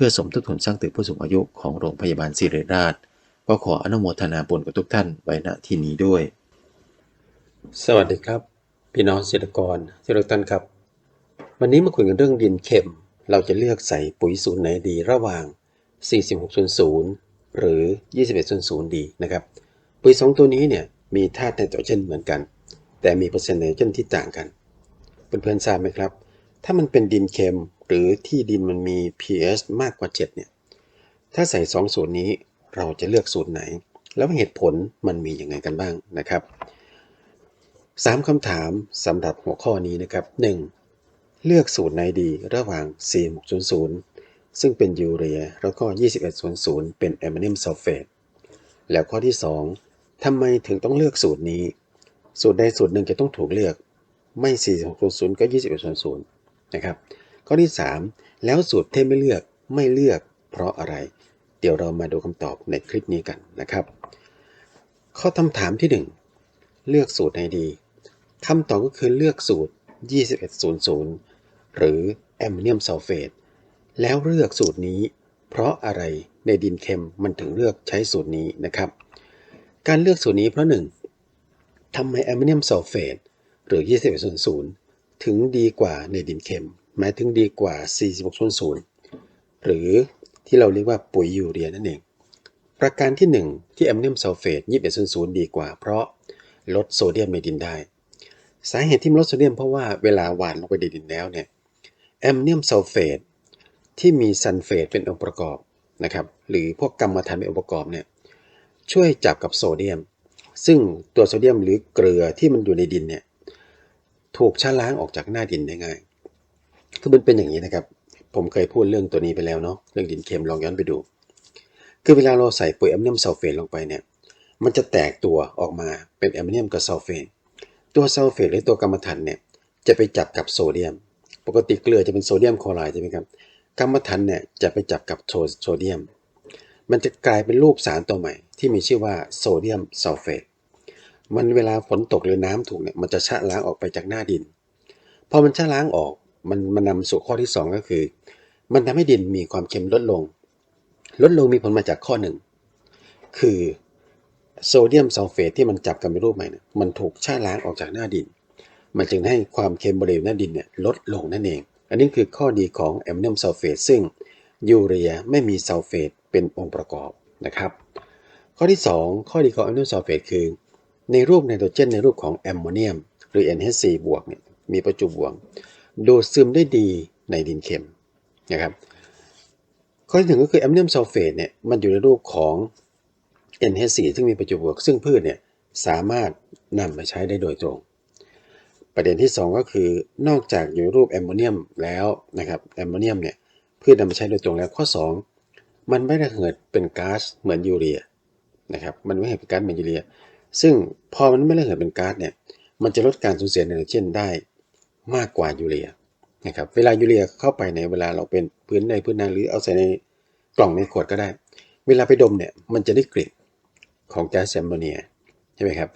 เพื่อสมทบทุนสร้างตึกผู้สูงอายุของโรงพยาบาลศิริราช ก็ขออนุโมทนาบุญกับทุกท่านไว้ณที่นี้ด้วย สวัสดีครับ พี่น้องเกษตรกรที่รักท่านครับ วันนี้มาคุยกันเรื่องดินเค็ม เราจะเลือกใส่ปุ๋ยสูตรไหนดีระหว่าง 4600 หรือ 2100 ดีนะครับ ปุ๋ยสองตัวนี้เนี่ยมีธาตุไนโตรเจนเหมือนกัน แต่มีเปอร์เซ็นต์ไนโตรเจนที่ต่างกัน เพื่อนๆทราบไหมครับ ถ้ามันเป็นดินเค็มหรือที่ดินมันมี pH มากกว่า 7 เนี่ย ถ้าใส่ 2 สูตรนี้เราจะเลือกสูตรไหน แล้วเหตุผลมันมีอย่างไงกันบ้างนะครับสามคำถามสำหรับหัวข้อนี้นะครับ 1. เลือกสูตรไหนดีระหว่าง 4600 ซึ่งเป็นยูเรีย แล้วก็ 2100 เป็นแอมโมเนียมซัลเฟตแล้วข้อที่ 2ทำไมถึงต้องเลือกสูตรนี้ สูตรใดสูตรหนึ่งจะต้องถูกเลือกไม่ 4600 ก็ 2100 นะครับ ข้อที่ 3 แล้วสูตรที่ไม่เลือกไม่เลือกเพราะอะไร เดี๋ยวเรามาดูคำตอบในคลิปนี้กันนะครับ ข้อคำถามที่ 1 เลือกสูตรไหนดีคำตอบก็คือเลือกสูตร 2100 หรือแอมโมเนียมซัลเฟตแล้วเลือกสูตรนี้เพราะอะไรในดินเค็มมันถึงเลือกใช้สูตรนี้นะครับ การเลือกสูตรนี้เพราะ 1. ทำไมแอมโมเนียมซัลเฟตหรือ 2100 ถึงดีกว่าในดินเค็ม หมายถึงดีกว่า 4600หรือที่เราเรียกว่าปุ๋ยยูเรียนั่นเอง ประการที่ 1 ที่แอมโมเนียมซัลเฟต2100ดีกว่า เพราะลดโซเดียมในดินได้ สาเหตุที่ลดโซเดียมเพราะว่าเวลาหว่านลงไปในดินแล้วเนี่ยแอมโมเนียมซัลเฟตที่มีซัลเฟตเป็นองค์ประกอบนะครับหรือพวกกรรมฐานเป็นองค์ประกอบเนี่ยช่วยจับกับโซเดียม ซึ่งตัวโซเดียมหรือเกลือที่มันอยู่ในดินเนี่ย ถูกชะล้างออกจากหน้าดินได้ง่าย คือมันเป็นอย่างนี้นะครับ ผมเคยพูดเรื่องตัวนี้ไปแล้วเนาะ เรื่องดินเค็มลองย้อนไปดู คือเวลาเราใส่ปุ๋ยแอมโมเนียมซัลเฟตลงไปเนี่ย มันจะแตกตัวออกมาเป็นแอมโมเนียมกับซัลเฟต ตัวซัลเฟตหรือตัวกรรมฐานเนี่ยจะไปจับกับโซเดียม ปกติเกลือจะเป็นโซเดียมคลอไรด์ใช่ไหมครับ กรรมฐานเนี่ยจะไปจับกับโซเดียม มันจะกลายเป็นรูปสารตัวใหม่ ที่มีชื่อว่าโซเดียมซัลเฟต มันเวลาฝนตกหรือน้ำถูกเนี่ยมันจะชะล้างออกไปจากหน้าดิน พอมันชะล้างออกมันมันนำสู่ข้อที่ 2 ก็คือ มันทำให้ดินมีความเค็มลดลง ลดลงมีผลมาจากข้อหนึ่งคือโซเดียมซัลเฟตที่มันจับกันเป็นรูปใหม่เนี่ยมันถูกชะล้างออกจากหน้าดิน มันจึงให้ความเค็มบริเวณหน้าดินเนี่ยลดลงนั่นเอง อันนี้คือข้อดีของแอมโมเนียมซัลเฟตซึ่งยูเรียไม่มีซัลเฟตเป็นองค์ประกอบนะครับ ข้อที่ 2 ข้อดีของแอมโมเนียมซัลเฟตคือ ในรูปไนโตรเจน ในรูปของแอมโมเนียม หรือ NH4 บวกเนี่ยมีประจุบวกดูดซึมได้ดีในดินเค็มนะครับข้อที่หนึ่งก็คือแอมโมเนียมซัลเฟตเนี่ยมันอยู่ในรูปของ NH4 ซึ่งมีประจุบวก ซึ่งพืชเนี่ยสามารถนำมาใช้ได้โดยตรง ประเด็นที่ 2 ก็คือนอกจากอยู่รูปแอมโมเนียมแล้วนะครับแอมโมเนียมเนี่ยพืชนำมาใช้โดยตรงแล้วข้อ 2 มันไม่ได้เกิดเป็นก๊าซเหมือนยูเรียนะครับมันไม่เห็นเป็นก๊าซเหมือนยูเรีย ซึ่งพอมันไม่ได้เกิดเป็นก๊าซเนี่ย มันจะลดการสูญเสียไนโตรเจนได้มากกว่ายูเรียนะครับ เวลายูเรียเข้าไปในเวลาเราเป็นพื้นในพื้นนาหรือเอาใส่ในกล่องในขวดก็ได้ เวลาไปดมเนี่ยมันจะได้กลิ่นของแก๊สแอมโมเนียใช่ไหมครับ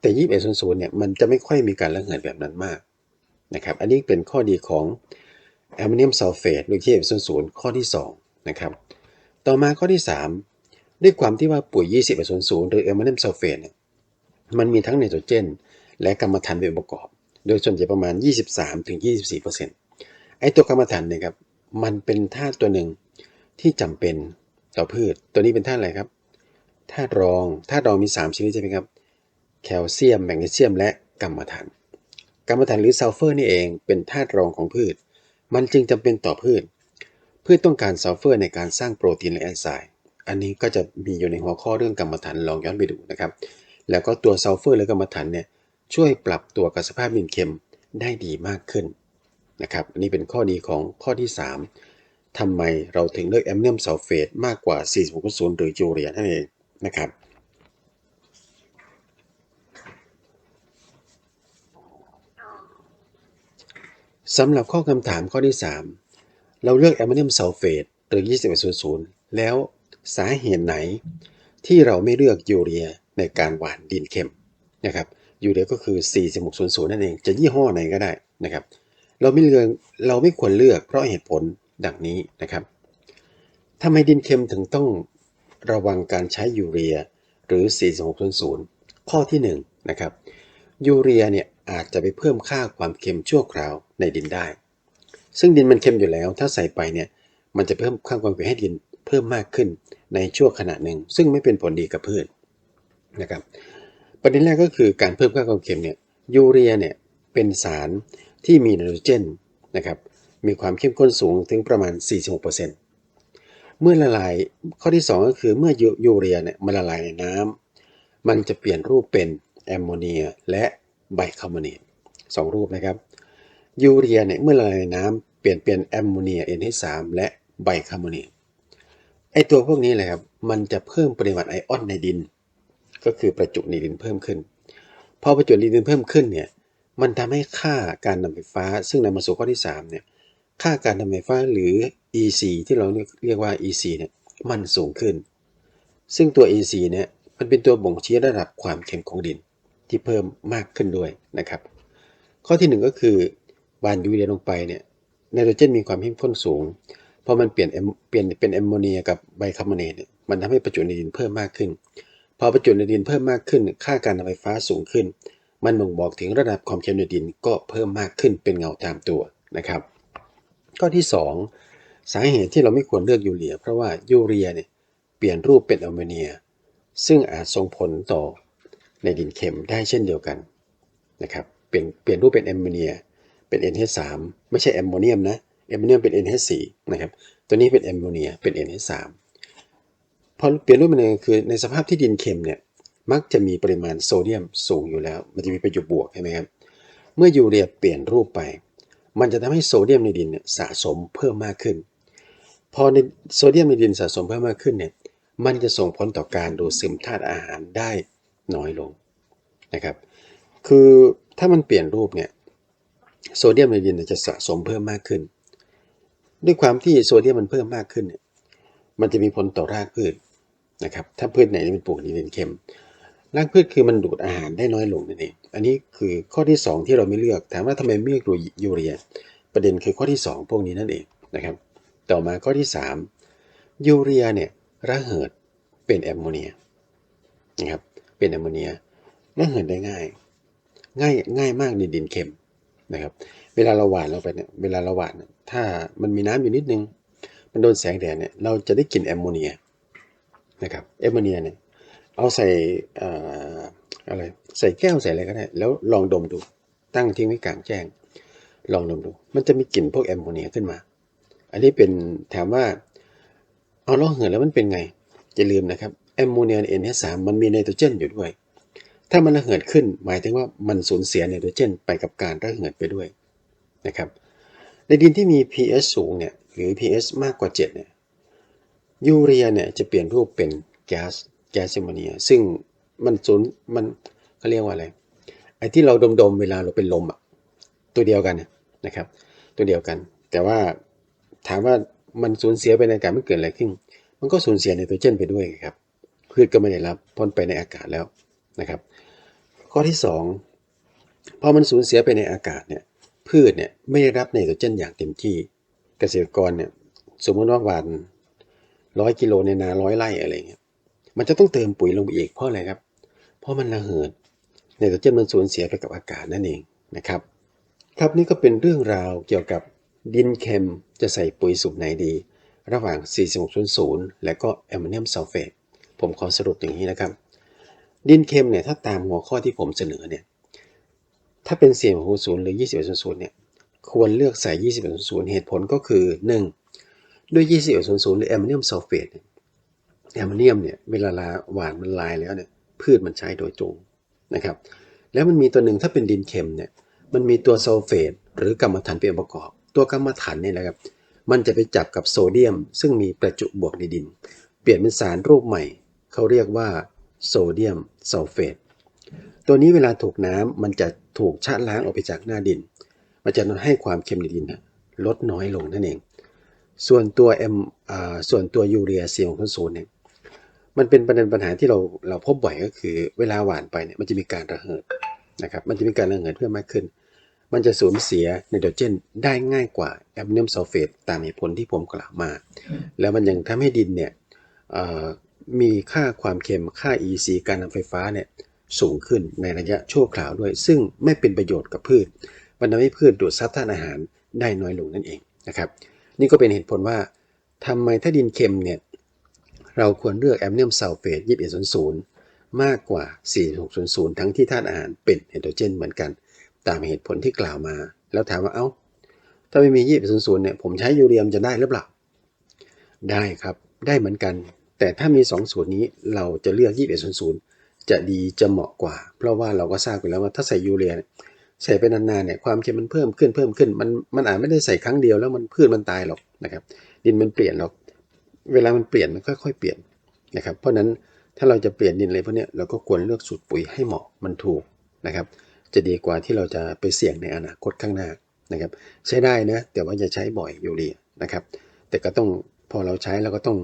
แต่ยี่สิบเอ็ดศูนย์เนี่ยมันจะไม่ค่อยมีการระเหยแบบนั้นมากนะครับ อันนี้เป็นข้อดีของแอมโมเนียมซัลเฟตหรือยี่สิบเอ็ดศูนย์ข้อที่2นะครับ ต่อมาข้อที่ 3 ด้วยความที่ว่าปุ๋ย 20 0หรือแอมโมเนียมซัลเฟตเนี่ย มันมีทั้งไนโตรเจน และกรรมฐานเป็นองค์ประกอบ โดยส่วนใหญ่ประมาณ 23-24%ไอตัวกรรมฐานเนี่ยครับมันเป็นธาตุตัวหนึ่งที่จำเป็นต่อพืช ตัวนี้เป็นธาตุอะไรครับธาตุรองธาตุรองมี 3 ชนิดใช่ไหมครับ แคลเซียม แมกนีเซียม และกัมมันถันกัมมันถันหรือซัลเฟอร์นี่เองเป็นธาตุรองของพืช มันจึงจำเป็นต่อพืช พืชต้องการซัลเฟอร์ในการสร้างโปรตีนและแอนไซม์ อันนี้ก็จะมีอยู่ในหัวข้อเรื่องกัมมันถันลองย้อนไปดูนะครับ แล้วก็ตัวซัลเฟอร์หรือกัมมันถันเนี่ยช่วยปรับตัวกับสภาพดินเค็มได้ดีมากขึ้นนะครับอันนี้เป็นข้อดีของข้อที่ 3ทำไมเราถึงเลือกแอมโมเนียมซัลเฟตมากกว่า4600หรือยูเรียนั่นเองนะครับสำหรับข้อคำถามข้อที่ 3 เราเลือกแอมโมเนียมซัลเฟตหรือ 2100 แล้วสาเหตุไหนที่เราไม่เลือกยูเรีย ในการหวานดินเค็มนะครับยูเรียก็คือ 4600 นั่นเอง จะยี่ห้อไหนก็ได้นะครับ เราไม่เลือกเราไม่ควรเลือกเพราะเหตุผลดังนี้นะครับทำไมดินเค็มถึงต้องระวังการใช้ยูเรียหรือ 4600 ข้อที่1นงนะครับยูเรียเนี่ยอาจจะไปเพิ่มค่าความเค็มชั่วคราวในดินได้ ซึ่งดินมันเค็มอยู่แล้ว ถ้าใส่ไปเนี่ยมันจะเพิ่มค่าความเค็มให้ดินเพิ่มมากขึ้นในชั่วขณะหนึ่ง ซึ่งไม่เป็นผลดีกับพืช นะครับประเด็นแรกก็คือการเพิ่มค่าความเค็มเนี่ยยูเรียเนี่ยเป็นสารที่มีไนโตรเจนนะครับมีความเข้มข้นสูงถึงประมาณ 46%เมื่อละลายข้อที่ 2 ก็คือเมื่อยูเรียเนี่ยมันละลายในน้ำมันจะเปลี่ยนรูปเป็นแอมโมเนียและไบคาร์บอเนตสองรูปนะครับยูเรียเนี่ยเมื่อละลายในน้ำเปลี่ยนเป็นแอมโมเนีย NH3 และไบคาร์บอเนตไอตัวพวกนี้แหละครับมันจะเพิ่มปริมาณไอออนในดิน ก็คือประจุในดินเพิ่มขึ้น พอประจุในดินเพิ่มขึ้นเนี่ยมันทำให้ค่าการนำไฟฟ้า ซึ่งนำมาสู่ข้อที่3เนี่ยค่าการนำไฟฟ้าหรือ EC ที่เราเรียกว่า EC เนี่ยมันสูงขึ้น ซึ่งตัว EC เนี่ยมันเป็นตัวบ่งชี้ระดับความเค็มของดินที่เพิ่มมากขึ้นด้วยนะครับ ข้อที่ 1 ก็คือวานยูเรียลงไปเนี่ยไนโตรเจนมีความเข้มข้นสูงพอมันเปลี่ยนเปลี่ยนเป็นแอมโมเนียกับไบคาร์บอเนตเนี่ยมันทำให้ประจุในดินเพิ่มมากขึ้น พอประจุในดินเพิ่มมากขึ้น ค่าการนำไฟฟ้าสูงขึ้น มันบ่งบอกถึงระดับความเค็มในดินก็เพิ่มมากขึ้นเป็นเงาตามตัวนะครับ ข้อที่ 2 สาเหตุที่เราไม่ควรเลือกยูเรีย เพราะว่ายูเรียเนี่ยเปลี่ยนรูปเป็นแอมโมเนีย ซึ่งอาจส่งผลต่อในดินเค็มได้เช่นเดียวกันนะครับเปลี่ยนเปลี่ยนรูปเป็นแอมโมเนียเป็น NH3 ไม่ใช่แอมโมเนียมนะแอมโมเนียมเป็น NH4 นะครับตัวนี้เป็นแอมโมเนียเป็น NH3 พอเปลี่ยนรูปเป็นอะไรคือในสภาพที่ดินเค็มเนี่ยมักจะมีปริมาณโซเดียมสูงอยู่แล้ว มันจะมีประโยชน์บวกใช่ไหมครับเมื่อยูเรียเปลี่ยนรูปไป มันจะทำให้โซเดียมในดินเนี่ยสะสมเพิ่มมากขึ้น พอในโซเดียมในดินสะสมเพิ่มมากขึ้นเนี่ยมันจะส่งผลต่อการดูดซึมธาตุอาหารได้น้อยลงนะครับ คือถ้ามันเปลี่ยนรูปเนี่ยโซเดียมในดินจะสะสมเพิ่มมากขึ้น ด้วยความที่โซเดียมมันเพิ่มมากขึ้นเนี่ยมันจะมีผลต่อรากพืช นะครับถ้าพืชไหนที่เป็นปลูกในดินเค็มรากพืชคือมันดูดอาหารได้น้อยลงนั่นเองอันนี้คือข้อที่ 2 ที่เราไม่เลือกถามว่าทำไมไม่เลือกยูเรีย ประเด็นคือข้อที่ 2 พวกนี้นั่นเองนะครับ ต่อมาข้อที่ 3 ยูเรียเนี่ยระเหิดเป็นแอมโมเนียนะครับเป็นแอมโมเนียระเหิดได้ง่าย ง่ายง่ายมากในดินเค็มนะครับ เวลาเราหว่านลงไปเนี่ยเวลาเราหว่านถ้ามันมีน้ำอยู่นิดนึง มันโดนแสงแดดเนี่ยเราจะได้กลิ่นแอมโมเนีย นะครับแอมโมเนียเนี่ยเอาใส่อะไรใส่แก้วใส่อะไรก็ได้ แล้วลองดมดูตั้งทิ้งไว้กลางแจ้ง ลองดมดู มันจะมีกลิ่นพวกแอมโมเนียขึ้นมา อันนี้เป็นถามว่าเอาเราเหินแล้วมันเป็นไงอย่าลืมนะครับแอมโมเนีย NH3 มันมีไนโตรเจนอยู่ด้วย ถ้ามันระเหิดขึ้น หมายถึงว่ามันสูญเสียไนโตรเจนไปกับการระเหิดไปด้วยนะครับในดินที่มี pH สูงเนี่ยหรือ pH มากกว่า 7เนี่ย ยูเรียเนี่ยจะเปลี่ยนรูปเป็นแก๊สแก๊สแอมโมเนีย ซึ่งมันสูญมันเขาเรียกว่าอะไรไอ้ที่เราดมๆเวลาเราเป็นลมอะตัวเดียวกันนะครับ ตัวเดียวกัน แต่ว่าถามว่ามันสูญเสียไปในอากาศมันเกิดอะไรขึ้น มันก็สูญเสียไนโตรเจนไปด้วยครับพืชก็ไม่ได้รับพ้นไปในอากาศแล้วนะครับ ข้อที่2พอมันสูญเสียไปในอากาศเนี่ยพืชเนี่ยไม่ได้รับไนโตรเจนอย่างเต็มที่เกษตรกรเนี่ยสมมติว่าหวาน ร้อยกิโลในนาร้อยไร่อะไรเงี้ย มันจะต้องเติมปุ๋ยลงไปอีกเพราะอะไรครับ เพราะมันระเหิดไนโตรเจนมันสูญเสียไปกับอากาศนั่นเองนะครับ ครับนี่ก็เป็นเรื่องราวเกี่ยวกับดินเค็มจะใส่ปุ๋ยสูตรไหนดี ระหว่าง 4600 และก็แอมโมเนียมซัลเฟต ผมขอสรุปอย่างนี้นะครับ ดินเค็มเนี่ยถ้าตามหัวข้อที่ผมเสนอเนี่ย ถ้าเป็น 4600 หรือ 2100 เนี่ย ควรเลือกใส่ 2100 เหตุผลก็คือ 1. ด้วย 2100หรือแอมโมเนียมซัลเฟตแอมโมเนียมเนี่ยเวลาหวานมันลายแล้วเนี่ยพืชมันใช้โดยตรงนะครับ แล้วมันมีตัวหนึ่งถ้าเป็นดินเค็มเนี่ยมันมีตัวซัลเฟตหรือกรรมฐานเป็นองค์ประกอบ ตัวกรรมฐานเนี่ยนะครับ มันจะไปจับกับโซเดียม ซึ่งมีประจุบวกในดิน เปลี่ยนเป็นสารรูปใหม่ เขาเรียกว่าโซเดียมซัลเฟตตัวนี้เวลาถูกน้ำมันจะถูกชะล้างออกไปจากหน้าดิน มันจะให้ความเค็มในดินลดน้อยลงนั่นเอง ส่วนตัวเอ็มส่วนตัวยูเรีย4 6 0เนี่ยมันเป็นประเด็นปัญหาที่เราเราพบบ่อยก็คือ เวลาหวานไปเนี่ยมันจะมีการระเหิดนะครับมันจะมีการระเหิดเพิ่มมากขึ้น มันจะสูญเสียไนโตรเจนได้ง่ายกว่าแอมโมเนียมซัลเฟตตามเหตุผลที่ผมกล่าวมา แล้วมันยังทำให้ดินเนี่ยมีค่าความเค็มค่า EC การนำไฟฟ้าเนี่ยสูงขึ้นในระยะชั่วคราวด้วย ซึ่งไม่เป็นประโยชน์กับพืชมันทำให้พืชดูดซับธาตุอาหารได้น้อยลงนั่นเองนะครับ นี่ก็เป็นเหตุผลว่าทำไมถ้าดินเค็มเนี่ยเราควรเลือกแอมโมเนียมซัลเฟต2100 มากกว่า 4600 ทั้งที่ธาตุอาหารเป็นไฮโดรเจนเหมือนกัน ตามเหตุผลที่กล่าวมา แล้วถามว่าเอ้า ถ้าไม่มี 2100 เนี่ย ผมใช้ยูเรียมจะได้หรือเปล่า ได้ครับ ได้เหมือนกัน แต่ถ้ามี 2 สูตรนี้เราจะเลือก 2100 จะดีจะเหมาะกว่า เพราะว่าเราก็ทราบไปแล้วว่าถ้าใส่ยูเรียเนี่ย ใส่ไปนานๆเนี่ยความเค็มมันเพิ่มขึ้นเพิ่มขึ้น มันมันอาจไม่ได้ใส่ครั้งเดียวแล้วมันพืชมันตายหรอกนะครับ ดินมันเปลี่ยนหรอก เวลามันเปลี่ยนมันค่อย ๆ เปลี่ยนนะครับ เพราะฉะนั้นถ้าเราจะเปลี่ยนดินอะไรพวกนี้เราก็ควรเลือกสูตรปุ๋ยให้เหมาะมันถูกนะครับ จะดีกว่าที่เราจะไปเสี่ยงในอนาคตข้างหน้านะครับ ใช้ได้นะแต่ว่าอย่าใช้บ่อยอยูเรีนะครับ แต่ก็ต้องพอเราใช้เราก็ต้อง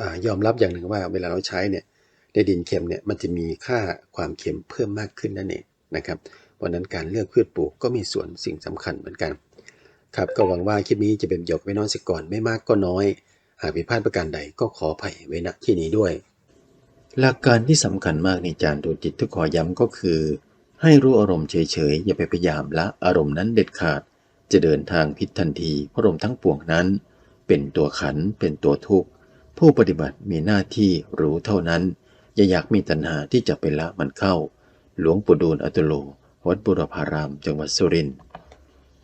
อยอมรับอย่างหนึ่งว่า เวลาเราใช้เนี่ยในดินเค็มเนี่ยมันจะมีค่าความเค็มเพิ่มมากขึ้นนั่นเองนะครับ เพราะฉะนั้นการเลือกพืชปลูกก็มีส่วนสิ่งสำคัญเหมือนกัน ครับก็หวังว่าคลิปนี้จะเป็นประโยชน์ไว้น้อยสักก่อนไม่มากก็น้อย หากผิดพลาดประการใดก็ขออภัยไว้ณที่นี้ด้วย หลักการที่สำคัญมากในจานดูจิตที่ขอย้ำก็คือ ให้รู้อารมณ์เฉยๆอย่าไปพยายามละอารมณ์นั้นเด็ดขาด จะเดินทางผิดทันทีเพราะอารมณ์ทั้งปวงนั้น เป็นตัวขันเป็นตัวทุกข์ผู้ปฏิบัติมีหน้าที่รู้เท่านั้น อย่าอยากมีตัณหาที่จะไปละมันเข้า หลวงปู่ดูลอัตุโล วัดบุรพารามจังหวัดสุรินทร์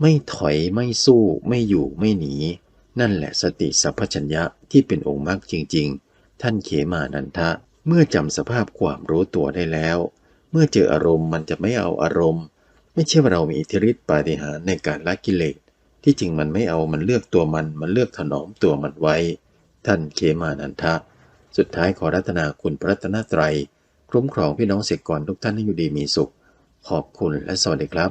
ไม่ถอยไม่สู้ไม่อยู่ไม่หนี นั่นแหละสติสัพพัญญะที่เป็นองค์มรรคจริง ๆ ท่านเขมานันทะ เมื่อจำสภาพความรู้ตัวได้แล้ว เมื่อเจออารมณ์มันจะไม่เอาอารมณ์ ไม่ใช่ว่าเรามีอิทธิฤทธิปาฏิหาริย์ในการละกิเลสที่จริงมันไม่เอามันเลือกตัวมันมันเลือกถนอมตัวมันไว้ ท่านเขมานันทะ สุดท้ายขอรัตนาคุณพระรัตนตรัย คุ้มครองพี่น้องเสกกรทุกท่านให้อยู่ดีมีสุข ขอบคุณและสวัสดีครับ